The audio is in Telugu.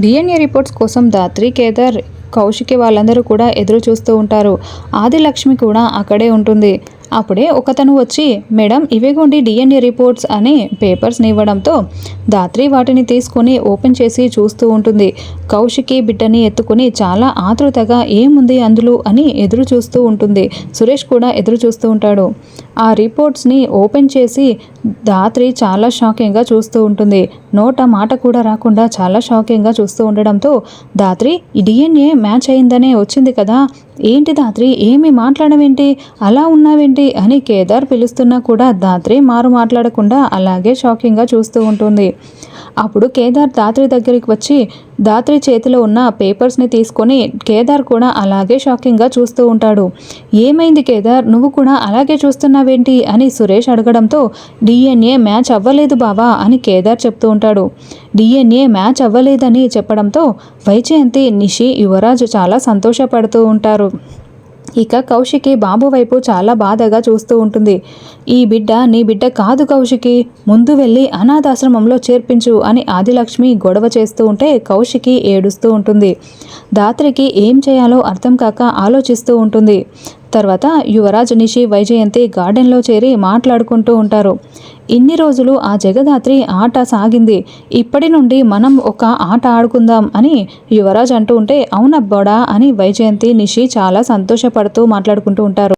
డిఎన్ఏ రిపోర్ట్స్ కోసం దాత్రి కేదార్ కౌశికి వాళ్ళందరూ కూడా ఎదురు చూస్తూ ఉంటారు. ఆదిలక్ష్మి కూడా అక్కడే ఉంటుంది. అప్పుడే ఒకతను వచ్చి మేడం ఇవేగోండి డిఎన్ఏ రిపోర్ట్స్ అని పేపర్స్ని ఇవ్వడంతో దాత్రి వాటిని తీసుకొని ఓపెన్ చేసి చూస్తూ ఉంటుంది. కౌశికి బిడ్డని ఎత్తుకుని చాలా ఆతృతగా ఏముంది అందులో? అని ఎదురు చూస్తూ ఉంటుంది. సురేష్ కూడా ఎదురు చూస్తూ ఉంటాడు. ఆ రిపోర్ట్స్ని ఓపెన్ చేసి దాత్రి చాలా షాకింగ్గా చూస్తూ ఉంటుంది. నోట మాట కూడా రాకుండా చాలా షాకింగ్గా చూస్తూ ఉండడంతో దాత్రి డిఎన్ఏ మ్యాచ్ అయిందనే వచ్చింది కదా ఏంటి దాత్రి ఏమి మాట్లాడమేంటి అలా ఉన్నావేంటి? అని కేదార్ పిలుస్తున్నా కూడా దాత్రి మారు మాట్లాడకుండా అలాగే షాకింగ్గా చూస్తూ ఉంటుంది. అప్పుడు కేదార్ దాత్రి దగ్గరికి వచ్చి దాత్రి చేతిలో ఉన్న పేపర్స్ని తీసుకొని కేదార్ కూడా అలాగే షాకింగ్గా చూస్తూ ఉంటాడు. ఏమైంది కేదార్ నువ్వు కూడా అలాగే చూస్తున్నావేంటి అని సురేష్ అడగడంతో డిఎన్ఏ మ్యాచ్ అవ్వలేదు బావా అని కేదార్ చెప్తూ ఉంటాడు. డిఎన్ఏ మ్యాచ్ అవ్వలేదని చెప్పడంతో వైజయంతి నిషి యువరాజు చాలా సంతోషపడుతూ ఉంటారు. ఇక కౌశికి బాబు వైపు చాలా బాధగా చూస్తూ ఉంటుంది. ఈ బిడ్డ నీ బిడ్డ కాదు కౌశికి. ముందు వెళ్ళి అనాథాశ్రమంలో చేర్పించు అని ఆదిలక్ష్మి గొడవ చేస్తూ ఉంటే కౌశికి ఏడుస్తూ ఉంటుంది. దాత్రికి ఏం చేయాలో అర్థం కాక ఆలోచిస్తూ ఉంటుంది. తర్వాత యువరాజ్ నిషి వైజయంతి గార్డెన్లో చేరి మాట్లాడుకుంటూ ఉంటారు. ఇన్ని రోజులు ఆ జగదాత్రి ఆట సాగింది. ఇప్పటి నుండి మనం ఒక ఆట ఆడుకుందాం అని యువరాజ్ అంటూ ఉంటే అవునబ్బోడా అని వైజయంతి నిషి చాలా సంతోషపడుతూ మాట్లాడుకుంటూ ఉంటారు.